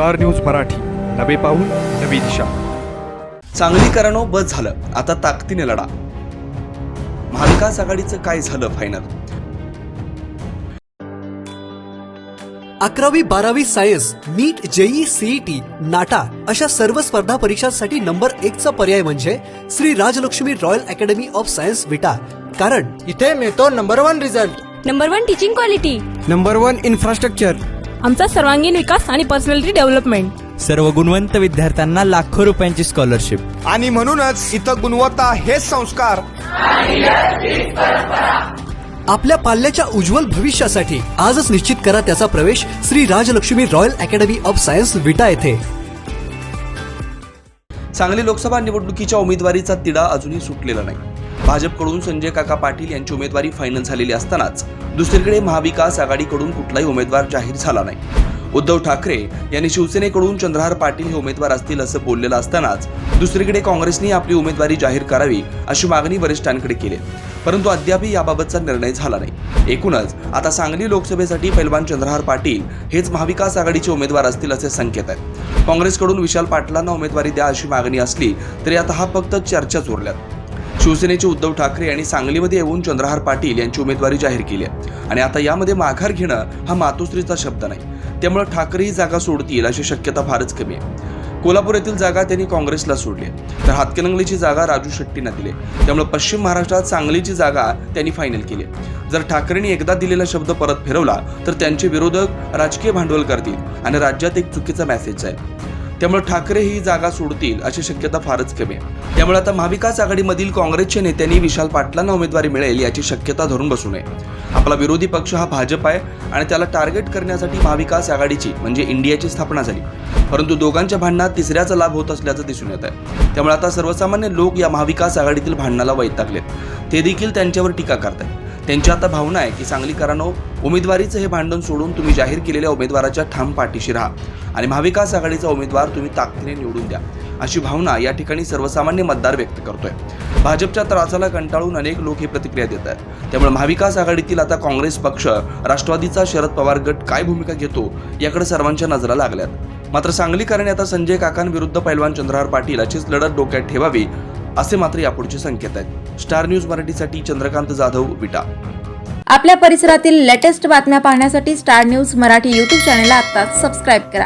Star news Marathi. नवे पाऊल नवी दिशा. चांगलीकरानो बस झालं. आता ताकदीने लढा. महाविकास आघाडीचं काय झालं फायनल अकरावी बारावी science NEET JEE CET NATA अशा सर्व स्पर्धा परीक्षांसाठी नंबर एक चा पर्याय म्हणजे Shri Rajalakshmi royal academy of science Vita. कारण इथे मिळतो number one result. Number one teaching quality. Number one infrastructure. आमचा सर्वांगीण विकास आणि पर्सनॅलिटी डेव्हलपमेंट सर्व गुणवंत विद्यार्थ्यांना लाखो रुपयांची स्कॉलरशिप आणि म्हणूनच इथं गुणवत्ता हेच संस्कार. आपल्या पाल्याच्या उज्ज्वल भविष्यासाठी आजच निश्चित करा त्याचा प्रवेश Shri Rajalakshmi royal academy of science Vita येथे. सांगली लोकसभा निवडणुकीच्या उमेदवारीचा तिढा अजूनही सुटलेला नाही. भाजपकडून संजय काका पाटील यांची उमेदवारी फायनल झालेली असतानाच दुसरीकडे महाविकास आघाडीकडून कुठलाही उमेदवार जाहीर झाला नाही. उद्धव ठाकरे यांनी शिवसेनेकडून चंद्रहार पाटील हे उमेदवार असतील असं बोललेलं असतानाच दुसरीकडे काँग्रेसने आपली उमेदवारी जाहीर करावी अशी मागणी वरिष्ठांकडे केली. परंतु अद्यापही याबाबतचा निर्णय झाला नाही. एकूणच आता सांगली लोकसभेसाठी पैलवान चंद्रहार पाटील हेच महाविकास आघाडीचे उमेदवार असतील असे संकेत आहेत. काँग्रेसकडून विशाल पाटलांना उमेदवारी द्या अशी मागणी असली तरी आता हा फक्त चर्चाच उरल्यात. शिवसेनेचे उद्धव ठाकरे यांनी सांगलीमध्ये येऊन चंद्रहार पाटील यांची उमेदवारी जाहीर केली आहे. आणि आता यामध्ये माघार घेणं हा मातोश्रीचा शब्द नाही. त्यामुळे ठाकरे ही जागा सोडतील अशी शक्यता फारच कमी आहे. कोल्हापूर येथील जागा त्यांनी काँग्रेसला सोडली तर हातकणंगलीची जागा राजू शेट्टींना दिली त्यामुळे पश्चिम महाराष्ट्रात सांगलीची जागा त्यांनी फायनल केली आहे. जर ठाकरेंनी एकदा दिलेला शब्द परत फिरवला तर त्यांचे विरोधक राजकीय भांडवल करतील आणि राज्यात एक चुकीचा मेसेज जाईल. त्यामुळे ठाकरे ही जागा सोडतील अशी शक्यता फारच कमी आहे. त्यामुळे आता महाविकास आघाडीमधील काँग्रेसच्या नेत्यांनी विशाल पाटलांना उमेदवारी मिळेल याची शक्यता धरून बसू नये. आपला विरोधी पक्ष हा भाजप आहे आणि त्याला टार्गेट करण्यासाठी महाविकास आघाडीची म्हणजे इंडियाची स्थापना झाली. परंतु दोघांच्या भांडणात तिसऱ्याचा लाभ होत असल्याचं दिसून येत आहे. त्यामुळे आता सर्वसामान्य लोक या महाविकास आघाडीतील भांडणाला वैतागलेत. ते देखील त्यांच्यावर टीका करतायत. त्यांची आता भावना आहे की सांगलीकरांनो उमेदवारीचं हे भांडण सोडून तुम्ही जाहीर केलेल्या उमेदवाराच्या ठाम पाठीशी राहा. आणि महाविकास आघाडीचा उमेदवार तुम्ही ताकदीने निवडून द्या अशी भावना या ठिकाणी सर्वसामान्य मतदार व्यक्त करतोय. भाजपच्या त्रासाला कंटाळून अनेक लोक ही प्रतिक्रिया देत आहेत. त्यामुळे महाविकास आघाडीतील आता काँग्रेस पक्ष राष्ट्रवादीचा शरद पवार गट काय भूमिका घेतो याकडे सर्वांच्या नजरा लागल्यात. मात्र सांगलीकरांनी आता संजय काकांविरुद्ध पैलवान चंद्रहार पाटील अशीच लढत डोक्यात ठेवावी असे मात्र यापुढचे संकेत आहेत. स्टार न्यूज मराठीसाठी चंद्रकांत जाधव विटा. आपल्या परिसरातील लेटेस्ट बातम्या पाहण्यासाठी स्टार न्यूज मराठी यूट्यूब चॅनलला आता सबस्क्राईब करा.